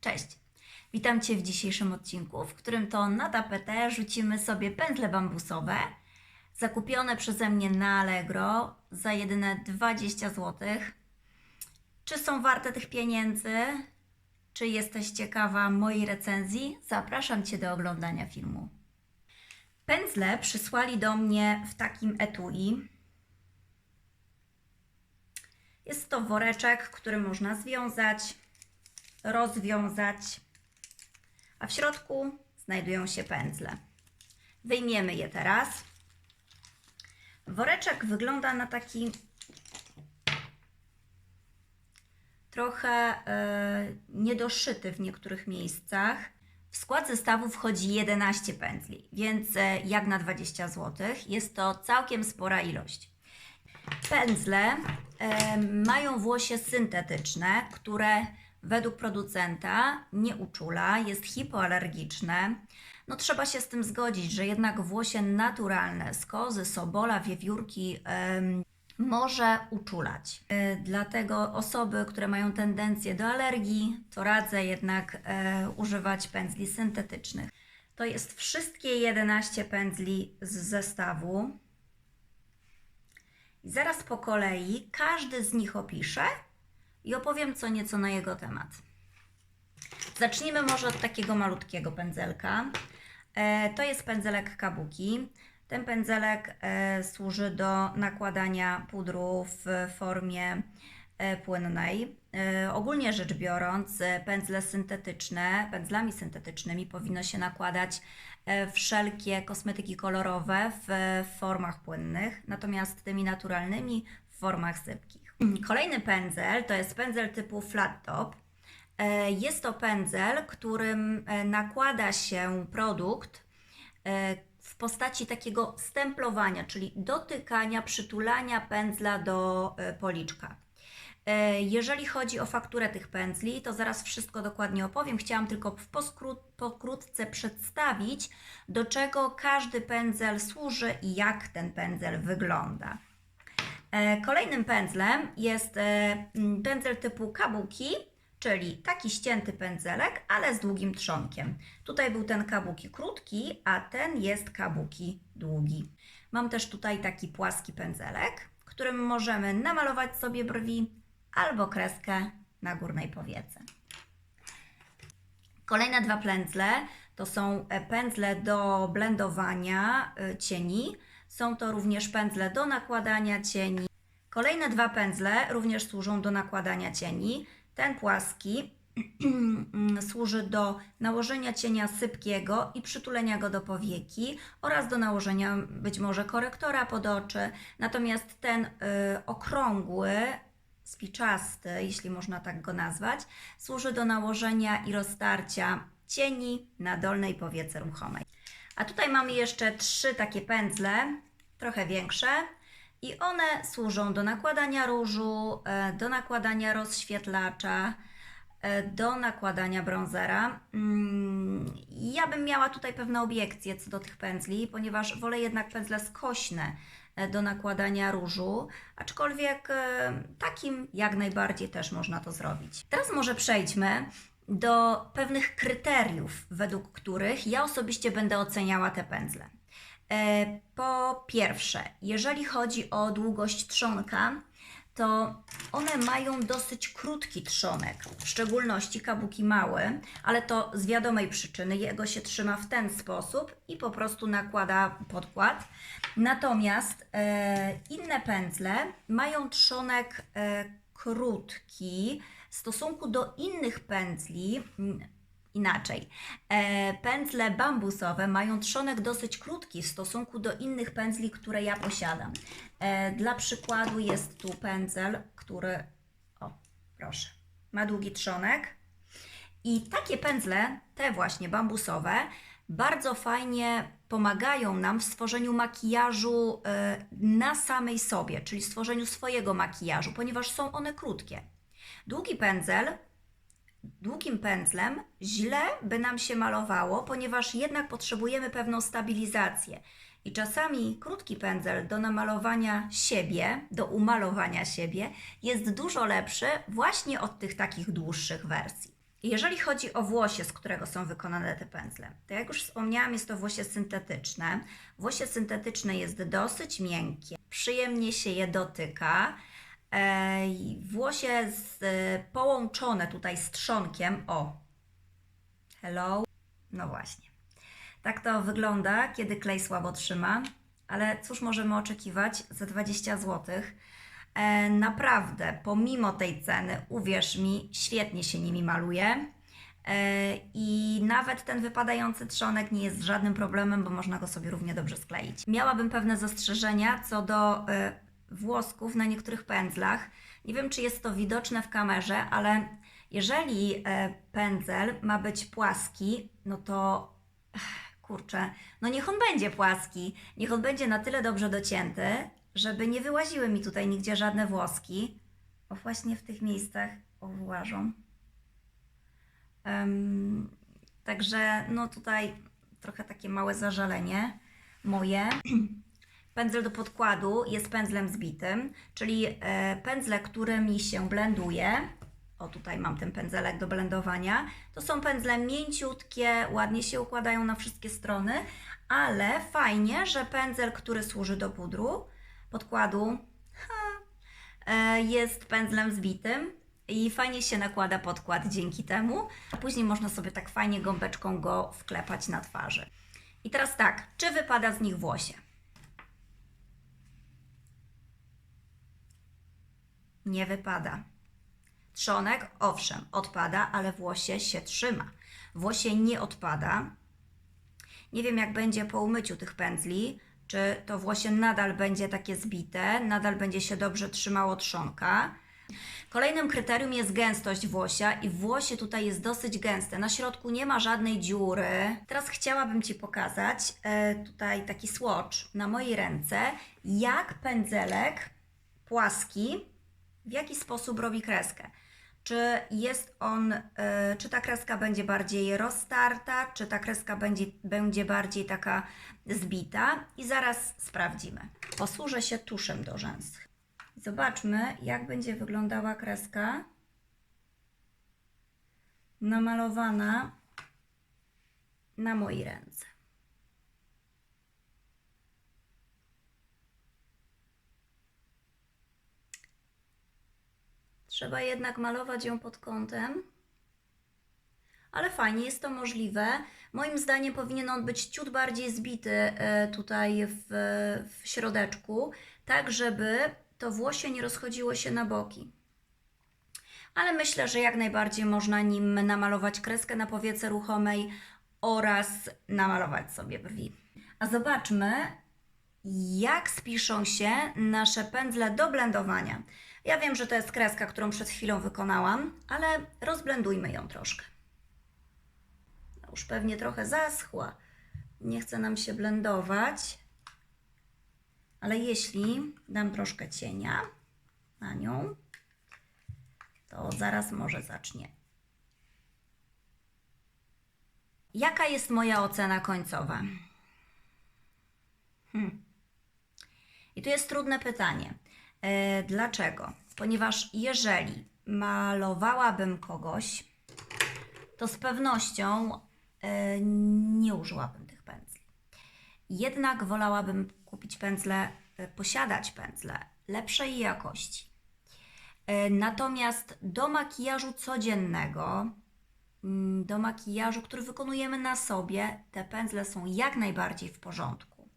Cześć! Witam Cię w dzisiejszym odcinku, w którym to na tapetę rzucimy sobie pędzle bambusowe zakupione przeze mnie na Allegro za jedyne 20 zł. Czy są warte tych pieniędzy? Czy jesteś ciekawa mojej recenzji? Zapraszam Cię do oglądania filmu. Pędzle przysłali do mnie w takim etui. Jest to woreczek, który można związać, rozwiązać, a w środku znajdują się pędzle. Wyjmiemy je teraz. Woreczek wygląda na taki trochę e, niedoszyty w niektórych miejscach. W skład zestawu wchodzi 11 pędzli, więc e, jak na 20 zł jest to całkiem spora ilość. Pędzle e, mają włosie syntetyczne, które według producenta nie uczula, jest hipoalergiczne. No trzeba się z tym zgodzić, że jednak włosie naturalne z kozy, sobola, wiewiórki em, może uczulać. E, Dlatego osoby, które mają tendencję do alergii, to radzę jednak e, używać pędzli syntetycznych. To jest wszystkie 11 pędzli z zestawu. I zaraz po kolei każdy z nich opiszę i opowiem co nieco na jego temat. Zacznijmy może od takiego malutkiego pędzelka. E, to jest pędzelek kabuki. Ten pędzelek e, służy do nakładania pudru w formie e, płynnej. Ogólnie rzecz biorąc, pędzle syntetyczne, pędzlami syntetycznymi powinno się nakładać wszelkie kosmetyki kolorowe w, formach płynnych, natomiast tymi naturalnymi w formach sypkich. Kolejny pędzel to jest pędzel typu flat top. E, Jest to pędzel, którym e, nakłada się produkt e, w postaci takiego stemplowania, czyli dotykania, przytulania pędzla do policzka. Jeżeli chodzi o fakturę tych pędzli, to zaraz wszystko dokładnie opowiem. Chciałam tylko pokrótce przedstawić, do czego każdy pędzel służy i jak ten pędzel wygląda. E, Kolejnym pędzlem jest e, pędzel typu kabuki, czyli taki ścięty pędzelek, ale z długim trzonkiem. Tutaj był ten kabuki krótki, a ten jest kabuki długi. Mam też tutaj taki płaski pędzelek, którym możemy namalować sobie brwi albo kreskę na górnej powiece. Kolejne dwa pędzle to są e, pędzle do blendowania cieni. Są to również pędzle do nakładania cieni. Kolejne dwa pędzle również służą do nakładania cieni. Ten płaski służy do nałożenia cienia sypkiego i przytulenia go do powieki oraz do nałożenia być może korektora pod oczy. Natomiast ten y, okrągły, spiczasty, jeśli można tak go nazwać, służy do nałożenia i roztarcia cieni na dolnej powiece ruchomej. A tutaj mamy jeszcze trzy takie pędzle, trochę większe. I one służą do nakładania różu, e, do nakładania rozświetlacza, e, do nakładania bronzera. Mm, Ja bym miała tutaj pewne obiekcje co do tych pędzli, ponieważ wolę jednak pędzle skośne e, do nakładania różu, aczkolwiek takim jak najbardziej też można to zrobić. Teraz może przejdźmy do pewnych kryteriów, według których ja osobiście będę oceniała te pędzle. E, Po pierwsze, jeżeli chodzi o długość trzonka, to one mają dosyć krótki trzonek, w szczególności kabuki małe, ale to z wiadomej przyczyny. Jego się trzyma w ten sposób i po prostu nakłada podkład. Natomiast e, inne pędzle mają trzonek e, krótki w stosunku do innych pędzli. mm, Inaczej. E, pędzle bambusowe mają trzonek dosyć krótki w stosunku do innych pędzli, które ja posiadam. E, dla przykładu jest tu pędzel, który, o proszę, ma długi trzonek. I takie pędzle, te właśnie bambusowe, bardzo fajnie pomagają nam w stworzeniu makijażu e, na samej sobie, czyli stworzeniu swojego makijażu, ponieważ są one krótkie. Długi pędzel długim pędzlem źle by nam się malowało, ponieważ jednak potrzebujemy pewną stabilizację. I czasami krótki pędzel do namalowania siebie, do umalowania siebie jest dużo lepszy właśnie od tych takich dłuższych wersji. Jeżeli chodzi o włosie, z którego są wykonane te pędzle, to jak już wspomniałam, jest to włosie syntetyczne. Włosie syntetyczne jest dosyć miękkie, przyjemnie się je dotyka. Włosie z, e, połączone tutaj z trzonkiem, o, hello, no właśnie. Tak to wygląda, kiedy klej słabo trzyma, ale cóż możemy oczekiwać za 20 zł? E, naprawdę, pomimo tej ceny, uwierz mi, świetnie się nimi maluje. E, I nawet ten wypadający trzonek nie jest żadnym problemem, bo można go sobie równie dobrze skleić. Miałabym pewne zastrzeżenia co do włosków na niektórych pędzlach. Nie wiem, czy jest to widoczne w kamerze, ale jeżeli e, pędzel ma być płaski, no to kurczę, no niech on będzie płaski, niech on będzie na tyle dobrze docięty, żeby nie wyłaziły mi tutaj nigdzie żadne włoski. O właśnie w tych miejscach o wyłażą. Em, także no tutaj trochę takie małe zażalenie moje. Pędzel do podkładu jest pędzlem zbitym, czyli e, pędzle, które mi się blenduje. O, tutaj mam ten pędzelek do blendowania. To są pędzle mięciutkie, ładnie się układają na wszystkie strony, ale fajnie, że pędzel, który służy do pudru, podkładu, ha, e, jest pędzlem zbitym i fajnie się nakłada podkład dzięki temu. A później można sobie tak fajnie gąbeczką go wklepać na twarzy. I teraz tak, czy wypada z nich włosie? Nie wypada. Trzonek, owszem, odpada, ale włosie się trzyma. Włosie nie odpada. Nie wiem, jak będzie po umyciu tych pędzli, czy to włosie nadal będzie takie zbite, nadal będzie się dobrze trzymało trzonka. Kolejnym kryterium jest gęstość włosia i włosie tutaj jest dosyć gęste. Na środku nie ma żadnej dziury. Teraz chciałabym Ci pokazać e, tutaj taki swatch na mojej ręce, jak pędzelek płaski, w jaki sposób robi kreskę. Czy jest on, y, czy ta kreska będzie bardziej roztarta, czy ta kreska będzie, będzie bardziej taka zbita i zaraz sprawdzimy. Posłużę się tuszem do rzęs. Zobaczmy, jak będzie wyglądała kreska namalowana na mojej ręce. Trzeba jednak malować ją pod kątem. Ale fajnie, jest to możliwe. Moim zdaniem powinien on być ciut bardziej zbity e, tutaj w, w środeczku, tak żeby to włosie nie rozchodziło się na boki. Ale myślę, że jak najbardziej można nim namalować kreskę na powiece ruchomej oraz namalować sobie brwi. A zobaczmy, jak spiszą się nasze pędzle do blendowania. Ja wiem, że to jest kreska, którą przed chwilą wykonałam, ale rozblendujmy ją troszkę. No już pewnie trochę zaschła. Nie chce nam się blendować. Ale jeśli dam troszkę cienia na nią, to zaraz może zacznie. Jaka jest moja ocena końcowa? Hmm. I tu jest trudne pytanie. E, dlaczego? Ponieważ jeżeli malowałabym kogoś, to z pewnością e, nie użyłabym tych pędzli. Jednak wolałabym kupić pędzle, e, posiadać pędzle lepszej jakości. Natomiast do makijażu codziennego, mm, do makijażu, który wykonujemy na sobie, te pędzle są jak najbardziej w porządku.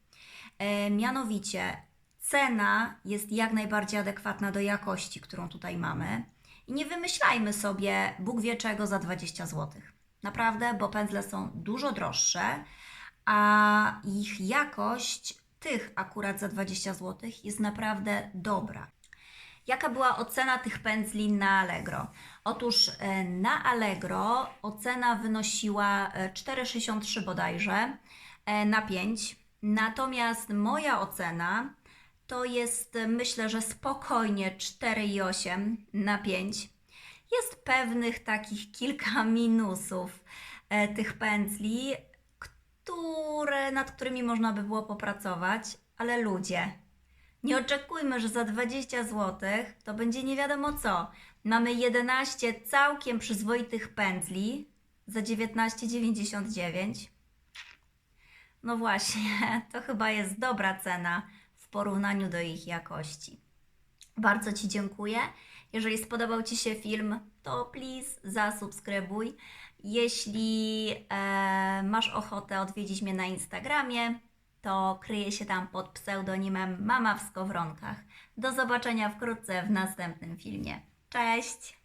Mianowicie cena jest jak najbardziej adekwatna do jakości, którą tutaj mamy. I nie wymyślajmy sobie Bóg wie czego za 20 zł. Naprawdę, bo pędzle są dużo droższe, a ich jakość tych akurat za 20 zł jest naprawdę dobra. Jaka była ocena tych pędzli na Allegro? Otóż e, na Allegro ocena wynosiła e, 4,63 bodajże e, na 5. Natomiast moja ocena to jest myślę, że spokojnie 4,8 na 5. Jest pewnych takich kilka minusów e, tych pędzli, które, nad którymi można by było popracować, ale ludzie, nie oczekujmy, że za 20 zł to będzie nie wiadomo co. Mamy 11 całkiem przyzwoitych pędzli za 19,99. No właśnie, to chyba jest dobra cena porównaniu do ich jakości. Bardzo Ci dziękuję. Jeżeli spodobał Ci się film, to please zasubskrybuj. Jeśli e, masz ochotę odwiedzić mnie na Instagramie, to kryję się tam pod pseudonimem Mama w Skowronkach. Do zobaczenia wkrótce w następnym filmie. Cześć!